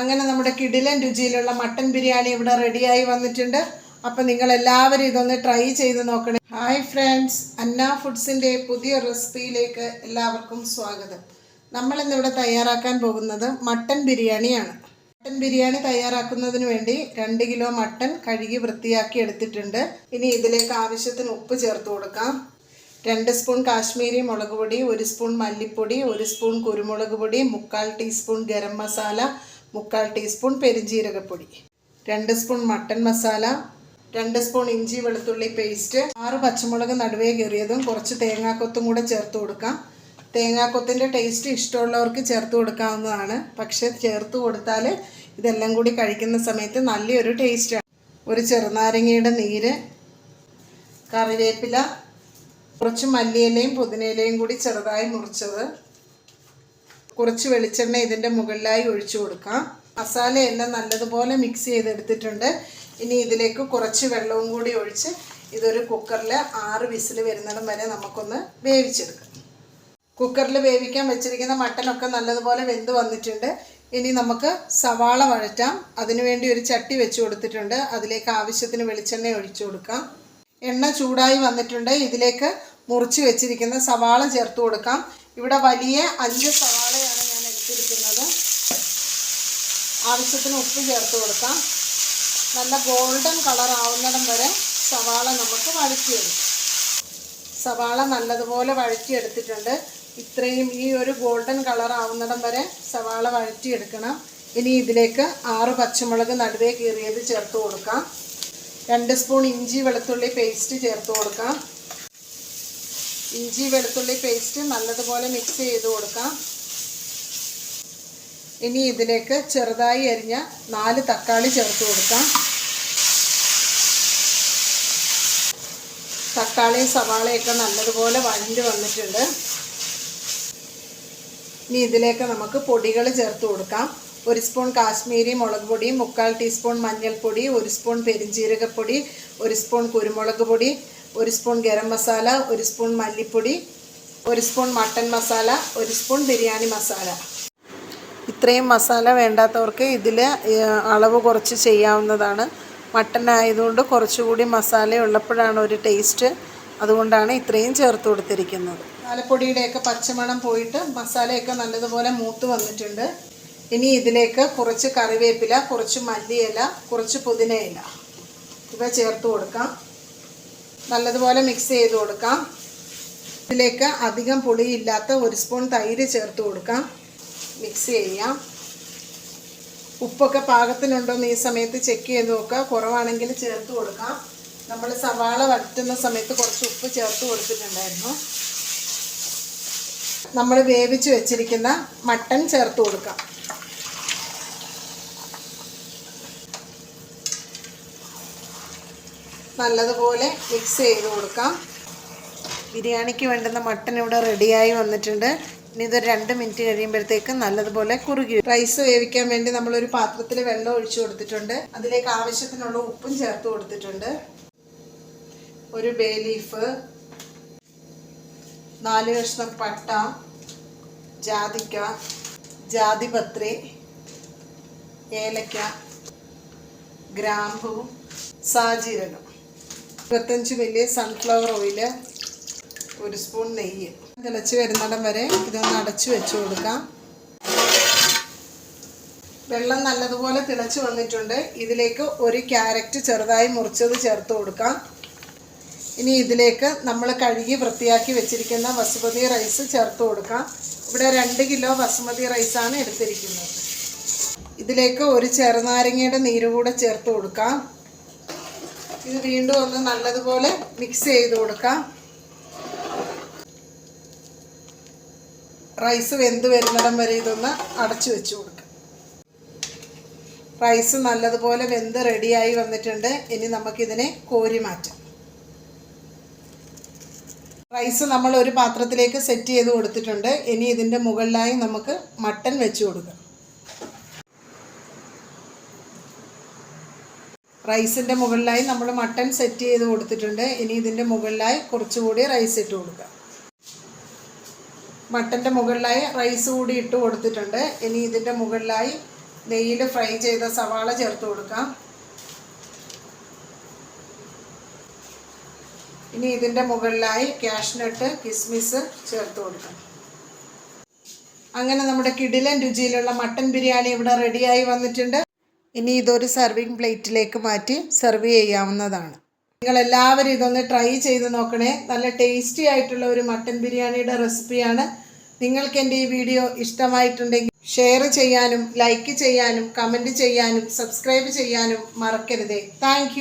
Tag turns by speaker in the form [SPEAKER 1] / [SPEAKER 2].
[SPEAKER 1] അങ്ങനെ നമ്മുടെ കിടിലൻ രുചിയിലുള്ള മട്ടൻ ബിരിയാണി ഇവിടെ റെഡിയായി വന്നിട്ടുണ്ട്. അപ്പം നിങ്ങൾ എല്ലാവരും ഇതൊന്ന് ട്രൈ ചെയ്ത് നോക്കണേ. ഹായ് ഫ്രണ്ട്സ് അന്ന ഫുഡ്സിന്റെ പുതിയ റെസിപ്പിയിലേക്ക് എല്ലാവർക്കും സ്വാഗതം. നമ്മളിന്നിവിടെ തയ്യാറാക്കാൻ പോകുന്നത് മട്ടൻ ബിരിയാണിയാണ്. മട്ടൻ ബിരിയാണി തയ്യാറാക്കുന്നതിന് വേണ്ടി രണ്ട് കിലോ മട്ടൻ കഴുകി വൃത്തിയാക്കി എടുത്തിട്ടുണ്ട്. ഇനി ഇതിലേക്ക് ആവശ്യത്തിന് ഉപ്പ് ചേർത്ത് കൊടുക്കാം. രണ്ട് സ്പൂൺ കാശ്മീരി മുളക് പൊടി ഒരു സ്പൂൺ മല്ലിപ്പൊടി ഒരു സ്പൂൺ കുരുമുളക് പൊടി മുക്കാൽ ടീസ്പൂൺ ഗരം മസാല മുക്കാൽ ടീസ്പൂൺ പെരിഞ്ജീരകപ്പൊടി രണ്ട് സ്പൂൺ മട്ടൻ മസാല രണ്ട് സ്പൂൺ ഇഞ്ചി വെളുത്തുള്ളി പേസ്റ്റ് ആറ് പച്ചമുളക് നടുവേ കയറിയതും കുറച്ച് തേങ്ങാക്കൊത്തും കൂടെ ചേർത്ത് കൊടുക്കാം. തേങ്ങാക്കൊത്തിന്റെ ടേസ്റ്റ് ഇഷ്ടമുള്ളവർക്ക് ചേർത്ത് കൊടുക്കാവുന്നതാണ്. പക്ഷേ ചേർത്ത് കൊടുത്താൽ ഇതെല്ലാം കൂടി കഴിക്കുന്ന സമയത്ത് നല്ലൊരു ടേസ്റ്റാണ്. ഒരു ചെറുനാരങ്ങയുടെ നീര് കറിവേപ്പില കുറച്ച് മല്ലിയിലയും പുതിനയിലയും കൂടി ചെറുതായി മുറിച്ചത്. കുറച്ച് വെളിച്ചെണ്ണ ഇതിന്റെ മുകളിലായി ഒഴിച്ചു കൊടുക്കാം. മസാലയെല്ലാം നല്ലതുപോലെ മിക്സ് ചെയ്തെടുത്തിട്ടുണ്ട്. ഇനി ഇതിലേക്ക് കുറച്ച് വെള്ളവും കൂടി ഒഴിച്ച് ഇതൊരു കുക്കറിൽ ആറ് വിസിൽ വരുന്നിടം വരെ നമുക്കൊന്ന് വേവിച്ചെടുക്കാം. കുക്കറിൽ വേവിക്കാൻ വെച്ചിരിക്കുന്ന മട്ടനൊക്കെ നല്ലതുപോലെ വെന്ത് വന്നിട്ടുണ്ട്. ഇനി നമുക്ക് സവാള വഴറ്റാം. അതിനുവേണ്ടി ഒരു ചട്ടി വെച്ച് കൊടുത്തിട്ടുണ്ട്. അതിലേക്ക് ആവശ്യത്തിന് വെളിച്ചെണ്ണ ഒഴിച്ചു കൊടുക്കാം. എണ്ണ ചൂടായി വന്നിട്ടുണ്ട്. ഇതിലേക്ക് മുറിച്ച് വെച്ചിരിക്കുന്ന സവാള ചേർത്ത് കൊടുക്കാം. ഇവിടെ വലിയ അഞ്ച് സവാളയാണ് ഞാൻ എടുത്തിരിക്കുന്നത്. ആവശ്യത്തിന് ഉപ്പ് ചേർത്ത് കൊടുക്കാം. നല്ല ഗോൾഡൻ കളർ ആവുന്നിടം വരെ സവാള നമുക്ക് വഴറ്റിയെടുക്കും. സവാള നല്ലതുപോലെ വഴറ്റിയെടുത്തിട്ടുണ്ട്. ഇത്രയും ഈ ഒരു ഗോൾഡൻ കളർ ആവുന്നിടം വരെ സവാള വഴറ്റിയെടുക്കണം. ഇനി ഇതിലേക്ക് ആറ് പച്ചമുളക് നടുവേ കീറിയത് ചേർത്ത് കൊടുക്കാം. രണ്ട് സ്പൂൺ ഇഞ്ചി വെളുത്തുള്ളി പേസ്റ്റ് ചേർത്ത് കൊടുക്കാം. ഇഞ്ചി വെളുത്തുള്ളി പേസ്റ്റ് നല്ലതുപോലെ മിക്സ് ചെയ്ത് കൊടുക്കാം. ഇനി ഇതിലേക്ക് ചെറുതായി അരിഞ്ഞ നാല് തക്കാളി ചേർത്ത് കൊടുക്കാം. തക്കാളി സവാളയൊക്കെ നല്ലതുപോലെ വഴണ്ട് വന്നിട്ടുണ്ട്. ഇനി ഇതിലേക്ക് നമുക്ക് പൊടികൾ ചേർത്ത് കൊടുക്കാം. ഒരു സ്പൂൺ കാശ്മീരി മുളക് പൊടി മുക്കാൽ ടീസ്പൂൺ മഞ്ഞൾപ്പൊടി ഒരു സ്പൂൺ പെരിഞ്ജീരകപ്പൊടി ഒരു സ്പൂൺ കുരുമുളക് പൊടി ഒരു സ്പൂൺ ഗരം മസാല ഒരു സ്പൂൺ മല്ലിപ്പൊടി ഒരു സ്പൂൺ മട്ടൻ മസാല ഒരു സ്പൂൺ ബിരിയാണി മസാല. ഇത്രയും മസാല വേണ്ടാത്തവർക്ക് ഇതിൽ അളവ് കുറച്ച് ചെയ്യാവുന്നതാണ്. മട്ടൻ ആയതുകൊണ്ട് കുറച്ചുകൂടി മസാല ഉള്ളപ്പോഴാണ് ഒരു ടേസ്റ്റ്. അതുകൊണ്ടാണ് ഇത്രയും ചേർത്ത് കൊടുത്തിരിക്കുന്നത്. മസാലപ്പൊടിയുടെയൊക്കെ പച്ചമണം പോയിട്ട് മസാലയൊക്കെ നല്ലതുപോലെ മൂത്ത് വന്നിട്ടുണ്ട്. ഇനി ഇതിലേക്ക് കുറച്ച് കറിവേപ്പില കുറച്ച് മല്ലിയില കുറച്ച് പുതിനയില ഇവ ചേർത്ത് കൊടുക്കാം. നല്ലതുപോലെ മിക്സ് ചെയ്ത് കൊടുക്കാം. ഇതിലേക്ക് അധികം പുളിയില്ലാത്ത ഒരു സ്പൂൺ തൈര് ചേർത്ത് കൊടുക്കാം. മിക്സ് ചെയ്യാം. ഉപ്പൊക്കെ പാകത്തിനുണ്ടോ എന്ന് ഈ സമയത്ത് ചെക്ക് ചെയ്ത് നോക്കുക. കുറവാണെങ്കിൽ ചേർത്ത് കൊടുക്കാം. നമ്മൾ സവാള വഴറ്റുന്ന സമയത്ത് കുറച്ച് ഉപ്പ് ചേർത്ത് കൊടുത്തിട്ടുണ്ടായിരുന്നു. നമ്മൾ വേവിച്ച് വെച്ചിരിക്കുന്ന മട്ടൺ ചേർത്ത് കൊടുക്കാം. നല്ലതുപോലെ മിക്സ് ചെയ്ത് കൊടുക്കാം. ബിരിയാണിക്ക് വേണ്ടുന്ന മട്ടൻ ഇവിടെ റെഡിയായി വന്നിട്ടുണ്ട്. ഇനി ഇതൊരു രണ്ട് മിനിറ്റ് കഴിയുമ്പോഴത്തേക്ക് നല്ലതുപോലെ കുറുകി റൈസ് വേവിക്കാൻ വേണ്ടി നമ്മളൊരു പാത്രത്തിൽ വെള്ളം ഒഴിച്ചു കൊടുത്തിട്ടുണ്ട്. അതിലേക്ക് ആവശ്യത്തിനുള്ള ഉപ്പും ചേർത്ത് കൊടുത്തിട്ടുണ്ട്. ഒരു ബേ ലീഫ് നാല് കഷ്ണം പട്ട ജാതിക്ക ജാതിപത്രി ഏലക്ക ഗ്രാമ്പു സാജീരകം. ഇരുപത്തഞ്ച് മില്ലി സൺഫ്ലവർ ഓയിൽ ഒരു സ്പൂൺ നെയ്യ്. തിളച്ച് വരുന്നിടം വരെ ഇതൊന്ന് അടച്ചു വെച്ച് കൊടുക്കാം. വെള്ളം നല്ലതുപോലെ തിളച്ച് വന്നിട്ടുണ്ട്. ഇതിലേക്ക് ഒരു ക്യാരറ്റ് ചെറുതായി മുറിച്ചത് ചേർത്ത് കൊടുക്കാം. ഇനി ഇതിലേക്ക് നമ്മൾ കഴുകി വൃത്തിയാക്കി വെച്ചിരിക്കുന്ന ബസുമതി റൈസ് ചേർത്ത് കൊടുക്കാം. ഇവിടെ രണ്ട് കിലോ ബസുമതി റൈസാണ് എടുത്തിരിക്കുന്നത്. ഇതിലേക്ക് ഒരു ചെറുനാരങ്ങയുടെ നീര് കൂടെ ചേർത്ത് കൊടുക്കാം. ഇത് വീണ്ടും ഒന്ന് നല്ലതുപോലെ മിക്സ് ചെയ്ത് കൊടുക്കാം. റൈസ് വെന്ത് വരുന്നിടം വരെ ഇതൊന്ന് അടച്ചു വെച്ച് കൊടുക്കാം. റൈസ് നല്ലതുപോലെ വെന്ത് റെഡിയായി വന്നിട്ടുണ്ട്. ഇനി നമുക്കിതിനെ കോരി മാറ്റാം. റൈസ് നമ്മൾ ഒരു പാത്രത്തിലേക്ക് സെറ്റ് ചെയ്ത് കൊടുത്തിട്ടുണ്ട്. ഇനി ഇതിന്റെ മുകളിലായി നമുക്ക് മട്ടൺ വെച്ച് കൊടുക്കാം. റൈസിന്റെ മുകളിലായി നമ്മൾ മട്ടൺ സെറ്റ് ചെയ്ത് കൊടുത്തിട്ടുണ്ട്. ഇനി ഇതിന്റെ മുകളിലായി കുറച്ചുകൂടി റൈസ് ഇട്ട് കൊടുക്കാം മട്ടന്റെ മുകളിലായി റൈസ് കൂടി ഇട്ട് കൊടുത്തിട്ടുണ്ട്. ഇനി ഇതിന്റെ മുകളിലായി നെയ്യിൽ ഫ്രൈ ചെയ്ത സവാള ചേർത്ത് കൊടുക്കാം. ഇനി ഇതിന്റെ മുകളിലായി കാഷ്നട്ട് കിസ്മിസ് ചേർത്ത് കൊടുക്കാം. അങ്ങനെ നമ്മുടെ കിടിലൻ രുചിയിലുള്ള മട്ടൻ ബിരിയാണി ഇവിടെ റെഡിയായി വന്നിട്ടുണ്ട്. ഇനി ഇതൊരു സെർവിങ് പ്ലേറ്റിലേക്ക് മാറ്റി സെർവ് ചെയ്യാവുന്നതാണ്. നിങ്ങൾ എല്ലാവരും ഇതൊന്ന് ട്രൈ ചെയ്ത് നോക്കണേ. നല്ല ടേസ്റ്റി ആയിട്ടുള്ള ഒരു മട്ടൻ ബിരിയാണിയുടെ റെസിപ്പിയാണ് നിങ്ങൾക്ക് എന്റെ ഈ വീഡിയോ ഇഷ്ടമായിട്ടുണ്ടെങ്കിൽ ഷെയർ ചെയ്യാനും ലൈക്ക് ചെയ്യാനും കമന്റ് ചെയ്യാനും സബ്സ്ക്രൈബ് ചെയ്യാനും മറക്കരുതേ. താങ്ക്